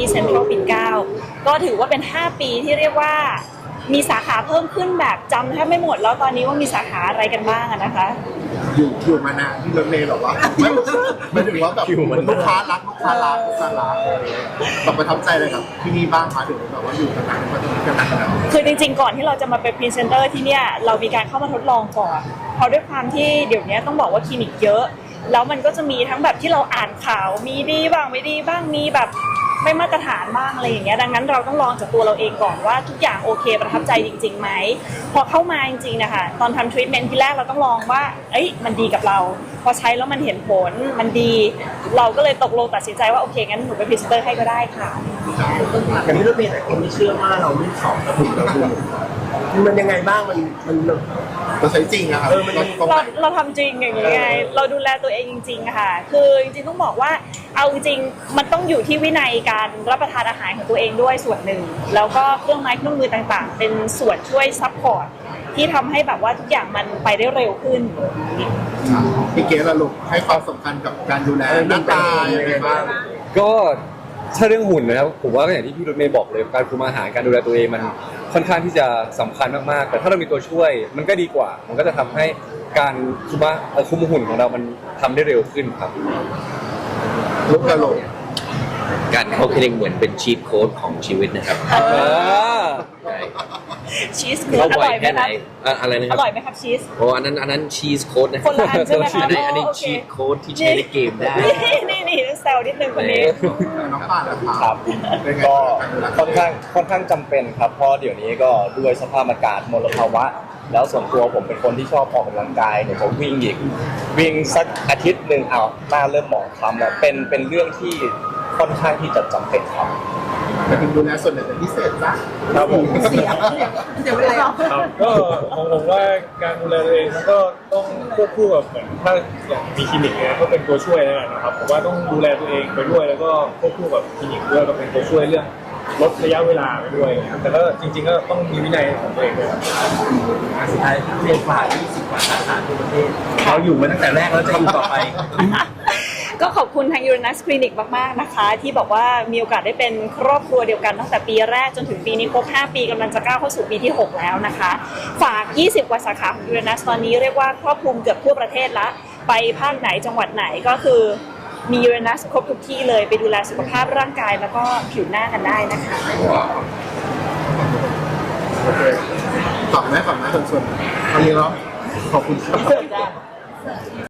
ที่เซ็นทรัลปิ่นเกล้าก็ถือว่าเป็น 5 ปีที่เรียกว่ามีสาขาเพิ่มขึ้นแบบจำแทบไม่หมดแล้วตอนนี้ว่ามีสาขาอะไรกันบ้างอะนะคะ อยู่อยู่มานานที่รถเมล์หรอวะไม่ไม่ถึงว่าแบบลูกค้ารักลูกค้ารักลูกค้ารักแบบประทับใจเลยครับที่นี่บ้างคะถึงแบบว่าอยู่กันนานมาถึงกันนานแล้ว คือจริงๆ ก่อนที่เราจะมาเป็นพรีเซนเตอร์ที่เนี่ยเรามีการเข้ามาทดลองก่อน เพราะด้วยความที่เดี๋ยวนี้ต้องบอกว่าคลินิกเยอะ แล้วมันก็จะมีทั้งแบบที่เราอ่านข่าวมีดีบ้างไม่ดีบ้างมีแบบ ไม่มาตรฐานบ้างอะไรอย่างเงี้ยดังนั้นเราต้องลองจากตัวเราเองก่อนว่าทุกอย่างโอเคประทับใจจริงๆไหมพอเข้ามาจริงๆนะคะตอนทำทรีทเมนต์ที่แรกเราต้องลองว่าเอ้ยมันดีกับเรา พอใช้แล้วมันเห็นผลมันดี เราก็เลยตกลงตัดสินใจว่าโอเคงั้นหนูเป็นพรีเซนเตอร์ให้ก็ได้ค่ะอย่างที่รถเมล์หลายคนไม่เชื่อว่าเราไม่สอบกระปุกกระปุก มันยังไงบ้างมันมันเราใช้จริงอะครับเออมัน ตรงเราไหนเราทำจริงอย่างนี้ไงเราดูแลตัวเองจริงๆอะค่ะ คือจริงๆต้องบอกว่าเอาจริงๆมันต้องอยู่ที่วินัยการรับประทานอาหารของตัวเองด้วยส่วนหนึ่ง แล้วก็เครื่องไม้เครื่องมือต่างๆ เป็นส่วนช่วยซัพพอร์ตที่ทำให้แบบว่าทุกอย่างมันไปได้เร็วขึ้น พี่เก๋ละลูกให้ความสำคัญกับการดูแลหน้าตายังไงบ้าง ก็ ถ้าเรื่องหุ่นนะครับผมว่าก็อย่างที่พี่รถเมย์บอกเลยการคุมอาหารการดูแลตัวเองมันค่อนข้างที่จะสำคัญมากๆ แต่ถ้าเรามีตัวช่วยมันก็ดีกว่า มันก็จะทำให้การคุมอาเอ่อคุมหุ่นของเรามันทำได้เร็วขึ้นครับลูกกระโหลกการเข้าคลินิกเหมือนเป็นชีทโค้ดของชีวิตนะครับเอออ่าชีสคือเข้าอบ่ร่ออยยไหมแค่ไหคนรับอะอะไรนะคอรับร่อยไหมครับชีส โอ้อันนั้นอันนั้นชีสโค้ดนะคนละอันใช่ไหมคะอันนี้อันนี้อ๋อโอเค ชีสโค้ดที่ใช้ในเกมได้ นี่นี่นี่ แซวนิดนึงคนนี้ น้องป่านนะคครัรับบเป็นไงก็บ้างค่อนข้างค่อนข้างจำเป็นครับเพราะเดี๋ยวนี้ก็ด้วยสภาพอากาศมลภาวะ แล้วส่วนตัวผมเป็นคนที่ชอบออกกำลังกายเนี่ยผมวิ่งอีกวิ่งสักอาทิตย์หนึ่งเอาหน้าเริ่มหมองคล้ำแล้วเป็นเป็นเรื่องที่ ค่อนข้างที่จะจำเป็นครับไปถึงดูแลส่วนไหนเป็นพิเศษจ้ะครับผมเสียงเสียงอะไรอะครับก็ของผมว่าการดูแลตัวเองมันก็ต้องควบคู่กับเหมือนถ้าอย่างมีคลินิกเนี่ยก็เป็นตัวช่วยแล้วกันนะครับผมว่าต้องดูแลตัวเองไปด้วย แล้วก็ควบคู่กับคลินิกด้วยก็เป็นตัวช่วยเรื่องลดระยะเวลาไปด้วยนะครับแต่ก็จริง ๆ ก็ต้องมีวินัยของตัวเองด้วยครับสุดท้ายเรียนฝ่า20กว่าสาขาทั่วประเทศเราอยู่มาตั้งแต่แรกแล้วจะอยู่ต่อไป ก็ขอบคุณทาง Uranus Clinic มากๆนะคะ ที่บอกว่ามีโอกาสได้เป็นครอบครัวเดียวกันตั้งแต่ปีแรกจนถึงปีนี้ครบ 5 ปีกำลังจะก้าวเข้าสู่ปีที่ 6 แล้วนะคะ ฝาก 20 กว่าสาขาของ Uranus ตอนนี้เรียกว่าครอบคลุมเกือบทั่วประเทศละ ไปภาคไหนจังหวัดไหนก็คือมี Uranus ครบทุกที่เลยไปดูแลสุขภาพร่างกายแล้วก็ผิวหน้ากันได้นะคะโอเคฝากไหมฝากไหมส่วนๆอันนี้เนาะขอบคุณครับ